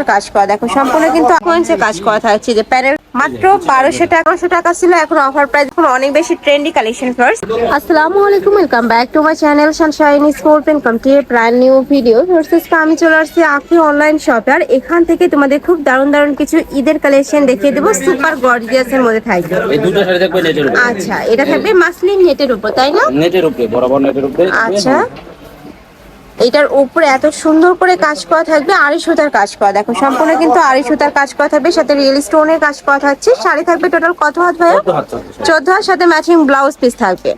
সুতার কাজ করা। দেখো সম্পূর্ণ কিন্তু কোয়েন্সে কাজ করা থাকছে যে প্যানেল মাত্র বারোশো টাকা বারোশো টাকা ছিল এখন অফার প্রাইস এখন অনেক বেশি ট্রেন্ডি কালেকশন ফার্স্ট আসসালামু আলাইকুম welcome back to my channel Sunshine Sport welcome to a brand new video ভার্সেসকে আমি চলে আসছি আপনি অনলাইন শপে আর এখান থেকে তোমাদের খুব দারুণ দারুণ কিছু ঈদের কালেকশন দেখিয়ে দেবো সুপার গর্জিয়াস এর মধ্যে থাকবে। আচ্ছা এটা থাকবে মাসলিন নেটের উপর তাই না? নেটের উপরে বরাবর নেটের উপরে। আচ্ছা। এটার উপরে এত সুন্দর করে কাজ করা থাকবে আড়ি সুতার কাজ করা দেখো সম্পূর্ণ কিন্তু আড়ি সুতার কাজ করা থাকবে সাথে রিয়েল স্টোনের কাজ করা থাকছে। শাড়ি থাকবে টোটাল কত হাত ভাইয়া? চোদ্দ হাত সাথে ম্যাচিং ব্লাউজ পিস থাকবে।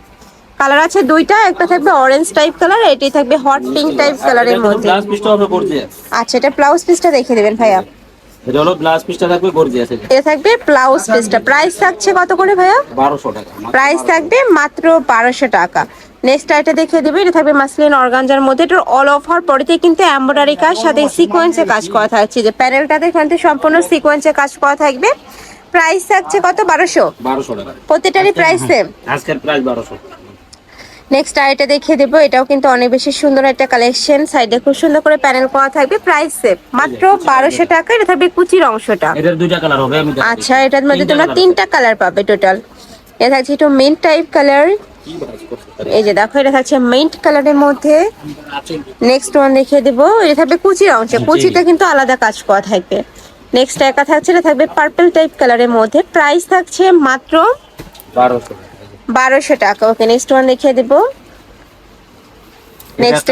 কালার আছে দুইটা একটা থাকবে অরেঞ্জ টাইপ কালার এটি থাকবে হট পিঙ্ক টাইপ কালারের মধ্যে। আচ্ছা এটা ব্লাউজ পিসটা দেখে দেবেন ভাইয়া। এটা হলো ব্লাউজ পিসটা থাকবে গর্জিয়াস এটা এটা থাকবে ব্লাউজ পিসটা। প্রাইস থাকছে কত করে ভাইয়া? 1200 টাকা। প্রাইস থাকবে মাত্র টাকা। নেক্সট আইটা দেখিয়ে দেবে। এটা থাকবে মাসলিন অর্গানজার মধ্যে। এটার অল ওভার পরেতে কিন্তু এমব্রয়ডারি কাজ সাথে সিকোয়েন্সে কাজ করা থাকছে। যে প্যানেলটাতে এখান থেকে সম্পূর্ণ সিকোয়েন্সে কাজ করা থাকবে। প্রাইস থাকছে কত? বারোশো? 1200 টাকা। প্রত্যেকটারই প্রাইস সেম আজকের প্রাইস 1200 নেক্সট আইটা দেখিয়ে দেবো এটাও কিন্তু অনেক বেশি সুন্দর একটা কালেকশন সাইডে খুব সুন্দর করে প্যানেল করা থাকবে প্রাইস সেম মাত্র বারোশো টাকা এটা থাকবে কুচির অংশটা। আচ্ছা এটার মধ্যে তোমরা তিনটা কালার পাবে টোটাল এটা থাকছে একটু মেন টাইপ কালার? এই যে দেখো এটা থাকছে মেন্ট কালারের মধ্যে। নেক্সট ওয়ান দেখিয়ে দেবো এটা থাকবে কুচির অংশে। কুচিটা কিন্তু আলাদা কাজ করা থাকবে। নেক্সট একা থাকছে এটা থাকবে পার্পল টাইপ কালারের মধ্যে। প্রাইস থাকছে মাত্র 1200 টাকা। বারোশো টাকা। ওকে নেক্সট ওয়ান দেখিয়ে দেবো। নেক্সট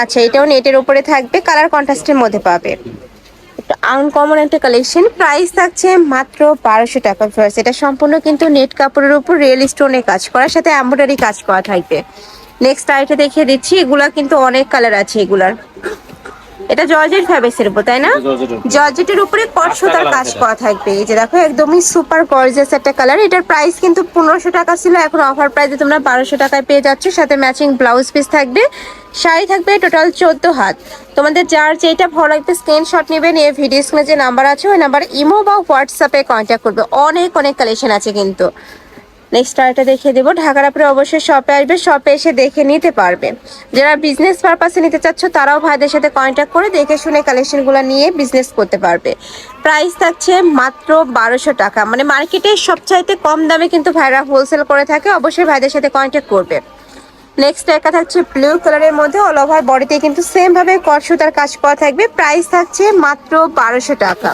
আচ্ছা এটাও নেটের উপরে থাকবে। কালার কন্ট্রাস্টের মধ্যে পাবে। আনকমন একটা কালেকশন প্রাইস থাকছে মাত্র বারোশো টাকা ফার্স্ট এটা সম্পূর্ণ কিন্তু নেট কাপড়ের উপর রিয়েল স্টোনে কাজ করার সাথে এমব্রয়ডারি কাজ করা থাকবে। নেক্সট আইটা দেখিয়ে দিচ্ছি। এগুলা কিন্তু অনেক কালার আছে এগুলার। এটা জর্জেট ফ্যাব্রিক্সের উপর তাই না? জর্জেটের উপরে। কট সুতার কাজ করা থাকবে। এই যে দেখো একদমই সুপার গর্জিয়াস একটা কালার এটার প্রাইস কিন্তু পনেরোশো টাকা ছিল এখন অফার প্রাইসে তোমরা বারোশো টাকায় পেয়ে যাচ্ছ। সাথে ম্যাচিং ব্লাউজ পিস থাকবে শাড়ি থাকবে টোটাল চোদ্দ হাত। তোমাদের যার যেটা ভালো লাগবে স্ক্রিনশট নেবে নিয়ে ভিডিও স্ক্রিনে যে নাম্বার আছে ওই নাম্বার ইমো বা হোয়াটসঅ্যাপে কন্ট্যাক্ট করবে। অনেক অনেক কালেকশন আছে কিন্তু। নেক্সট আরেকটা দেখিয়ে দেবো। ঢাকার আপনি অবশ্যই শপে আসবে। শপে এসে দেখে নিতে পারবে। যারা বিজনেস পারপাসে নিতে চাচ্ছ, তারাও ভাইদের সাথে কন্ট্যাক্ট করে দেখে শুনে কালেকশনগুলো নিয়ে বিজনেস করতে পারবে। প্রাইস থাকছে মাত্র বারোশো টাকা। মানে মার্কেটে সবচাইতে কম দামে কিন্তু ভাইরা হোলসেল করে থাকে। অবশ্যই ভাইদের সাথে কন্ট্যাক্ট করবে। নেক্সট একটা থাকছে ব্লু কালারের মধ্যে। অল ওভার বডিতে কিন্তু সেম ভাবে কট সুতার কাজ করা থাকবে। প্রাইস থাকছে মাত্র বারোশো টাকা।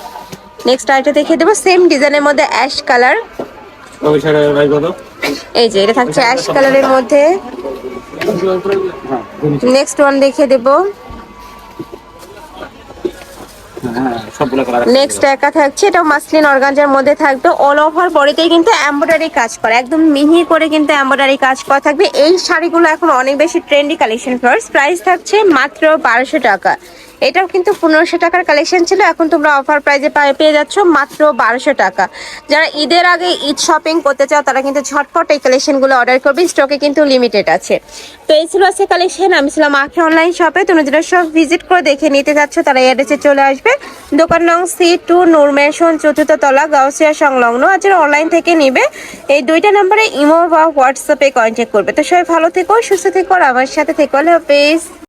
নেক্সট আরেকটা দেখিয়ে দেবো। সেম ডিজাইনের মধ্যে অ্যাশ কালার ওই শাড়ির প্রাইস কত এই যে এটা থাকছে অ্যাশ কালারের মধ্যে। নেক্সট ওয়ান দেখিয়ে দেবো। নেক্সট একা থাকছে এটা মাসলিন অর্গানজার মধ্যে থাকবে। অল ওভার বডিতেই কিন্তু এমব্রয়ডারি কাজ করা। একদম মিহি করে কিন্তু এমব্রয়ডারি কাজ করা থাকবে। এই শাড়িগুলো এখন অনেক বেশি ট্রেন্ডি কালেকশন ফার্স্ট প্রাইস থাকছে মাত্র বারোশো টাকা। এটাও কিন্তু পনেরোশো টাকার কালেকশন ছিল। এখন তোমরা অফার প্রাইজে পেয়ে যাচ্ছ মাত্র বারোশো টাকা। যারা ঈদের আগে ঈদ শপিং করতে চাও, তারা কিন্তু ঝটপট এই কালেকশনগুলো অর্ডার করবে। স্টকে কিন্তু লিমিটেড আছে। তো এই ছিল আজকে কালেকশন আমি ছিলাম আখি অনলাইন শপে তোমরা যারা সব ভিজিট করে দেখে নিতে যাচ্ছ, তারা এড্রেসে চলে আসবে। দোকান নং সি টু নূরমেশন চতুর্থ তলা, গাউসিয়া সংলগ্ন। আর যারা অনলাইন থেকে নিবে, এই দুইটা নম্বরে ইমো বা হোয়াটসঅ্যাপে কন্ট্যাক্ট করবে। তো সবাই ভালো থেকো, সুস্থ থেকো, আর আমার সাথে থেকো। হাফেজ।